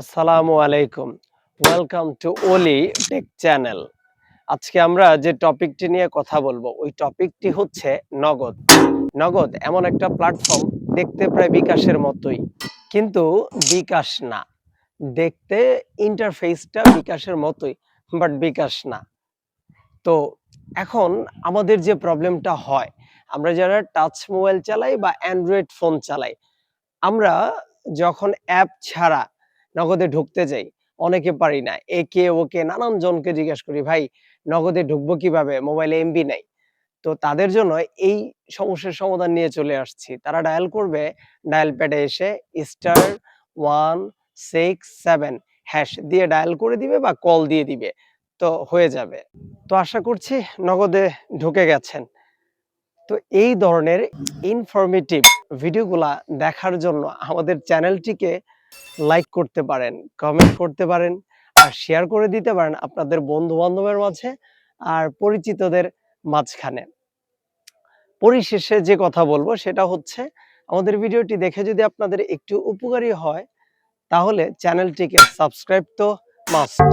আসসালামু আলাইকুম। Welcome to Oli tech channel আজকে আমরা যে টপিকটি নিয়ে কথা বলব, ওই টপিকটি হচ্ছে নগদ। নগদ এমন একটা প্ল্যাটফর্ম দেখতে প্রায় বিকাশের মতোই, কিন্তু বিকাশ না। দেখতে ইন্টারফেসটা বিকাশের মতোই বাট বিকাশ না। তো এখন আমাদের যে প্রবলেমটা হয়, আমরা যারা টাচ মোবাইল চালাই বা অ্যান্ড্রয়েড ফোন চালাই, আমরা যখন অ্যাপ ছাড়া নগদে ঢুকতে যাই অনেকে পারি না। একে, ওকে, নানান জনকে জিজ্ঞেস করি, ভাই, নগদে ঢুকবো কীভাবে? মোবাইলে এমবি নাই। তো তাদের জন্য এই সমস্যার সমাধান নিয়ে চলে আসছি। তারা ডায়াল করবে, ডায়াল প্যাডে এসে star one six seven hash দিয়ে ডায়াল করে দিবে বা কল দিয়ে দিবে। তো হয়ে যাবে। তো আশা করছি নগদে ঢুকে গেছেন। তো এই ধরনের ইনফরমেটিভ ভিডিওগুলা দেখার জন্য আমাদের চ্যানেলটিকে লাইক করতে পারেন কমেন্ট করতে পারেন, আর শেয়ার করে দিতে পারেন আপনাদের বন্ধু বান্ধবের মাঝে আর পরিচিতদের মাঝখানে। পরিশেষে যে কথা বলব সেটা হচ্ছে, আমাদের ভিডিওটি দেখে যদি আপনাদের একটু উপকারী হয়, তাহলে চ্যানেলটিকে সাবস্ক্রাইব তো মাস্ট